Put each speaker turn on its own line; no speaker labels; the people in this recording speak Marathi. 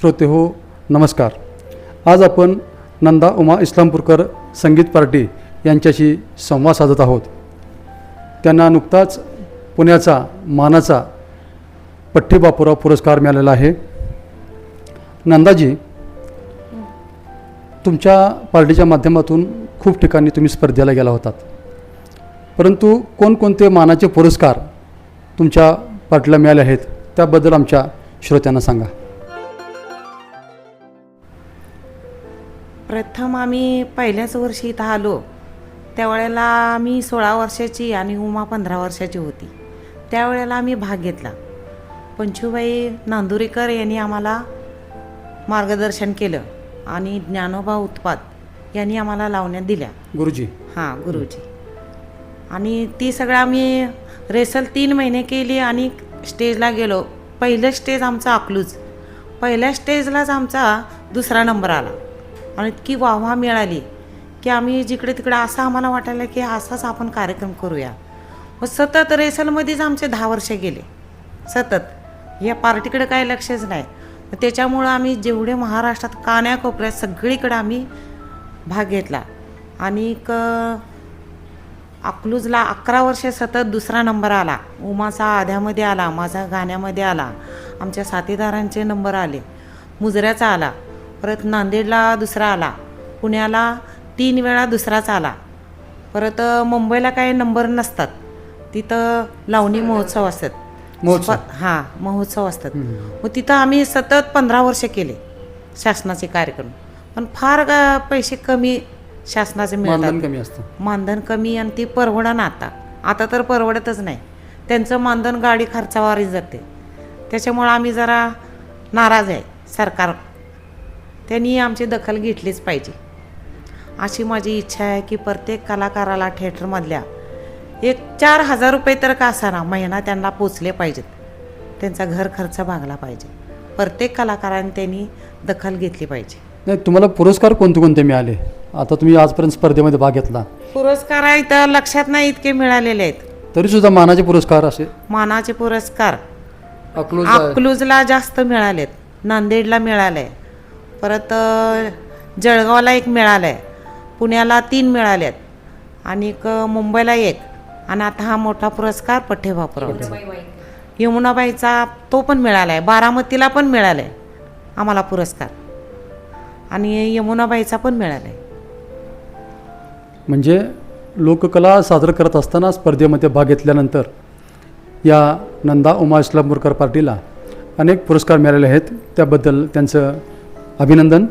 श्रोते हो नमस्कार. आज आपण नंदा उमा इस्लामपूरकर संगीत पार्टी यांच्याशी संवाद साधत आहोत. त्यांना नुकताच पुण्याचा मानाचा पठ्ठी बापुराव पुरस्कार मिळालेला आहे. नंदाजी तुमच्या पार्टीच्या माध्यमातून खूप ठिकाणी तुम्ही स्पर्धेला गेला होतात. परंतु कोणकोणते मानाचे पुरस्कार तुमच्या पार्टीला मिळाले आहेत त्याबद्दल आमच्या श्रोत्यांना सांगा.
प्रथम आम्ही पहिल्याच वर्षी इथं आलो. त्यावेळेला मी सोळा वर्षाची आणि उमा पंधरा वर्षाची होती. त्यावेळेला आम्ही भाग घेतला. पंचूबाई नांदुरेकर यांनी आम्हाला मार्गदर्शन केलं आणि ज्ञानोबा उत्पाद यांनी आम्हाला लावण्यात दिल्या.
गुरुजी.
हां गुरुजी. आणि ती सगळं आम्ही रेसल तीन महिने केली आणि स्टेजला गेलो. पहिलं स्टेज आमचा अकलूज. पहिल्या स्टेजलाच आमचा दुसरा नंबर आला. आणि इतकी वाहवा मिळाली की आम्ही जिकडे तिकडे असं आम्हाला वाटायला की असाच आपण कार्यक्रम करूया. मग सतत रेसलमध्येच आमचे दहा वर्ष गेले. सतत. या पार्टीकडे काही लक्षच नाही. त्याच्यामुळं आम्ही जेवढे महाराष्ट्रात कान्याकोपऱ्यात सगळीकडे आम्ही भाग घेतला. आणि क अकलूजला अकरा वर्षे सतत दुसरा नंबर आला. उमाचा आध्यामध्ये आला माझा गाण्यामध्ये आला. आमच्या साथीदारांचे नंबर आले. मुजऱ्याचा आला. परत नांदेडला दुसरा आला. पुण्याला तीन वेळा दुसराच आला. परत मुंबईला काही नंबर नसतात. तिथं लावणी महोत्सव असतात.
महोत्सव.
हां महोत्सव असतात. मग तिथं आम्ही सतत पंधरा वर्ष केले शासनाचे कार्यक्रम. पण फार पैसे कमी शासनाचे मिळतात.
कमी असतं.
मानधन कमी आणि ती परवडा आता. आता तर परवडतच नाही. त्यांचं मानधन गाडी खर्चावारी जाते त्याच्यामुळं आम्ही जरा नाराज आहे सरकार त्यांनी आमची दखल घेतलीच पाहिजे. अशी माझी इच्छा आहे की प्रत्येक कलाकाराला थिएटरमधल्या एक चार हजार रुपये तर का असाना महिना त्यांना पोचले पाहिजेत. त्यांचा घर खर्च भागला पाहिजे. प्रत्येक कलाकाराने त्यांनी दखल घेतली पाहिजे.
नाही तुम्हाला पुरस्कार कोणते कोणते मिळाले? आता तुम्ही आजपर्यंत स्पर्धेमध्ये भाग घेतला.
पुरस्कार आहे तर लक्षात नाही इतके मिळालेले आहेत.
तरी सुद्धा मानाचे पुरस्कार असे?
मानाचे पुरस्कार
अकलूज.
अकलूजला जास्त मिळालेत. नांदेडला मिळाले परत जळगावला एक मिळालं आहे पुण्याला तीन मिळालेत आणि क मुंबईला एक. आणि आता हा मोठा पुरस्कार पठ्ठेबापुरावचा यमुनाबाईचा तो पण मिळाला आहे बारामतीला पण मिळाला आहे आम्हाला पुरस्कार. आणि यमुनाबाईचा पण मिळाला आहे
म्हणजे लोककला सादर करत असताना स्पर्धेमध्ये भाग घेतल्यानंतर या नंदा उमा इस्लामपूरकर पार्टीला अनेक पुरस्कार मिळालेले आहेत. त्याबद्दल त्यांचं अभिनंदन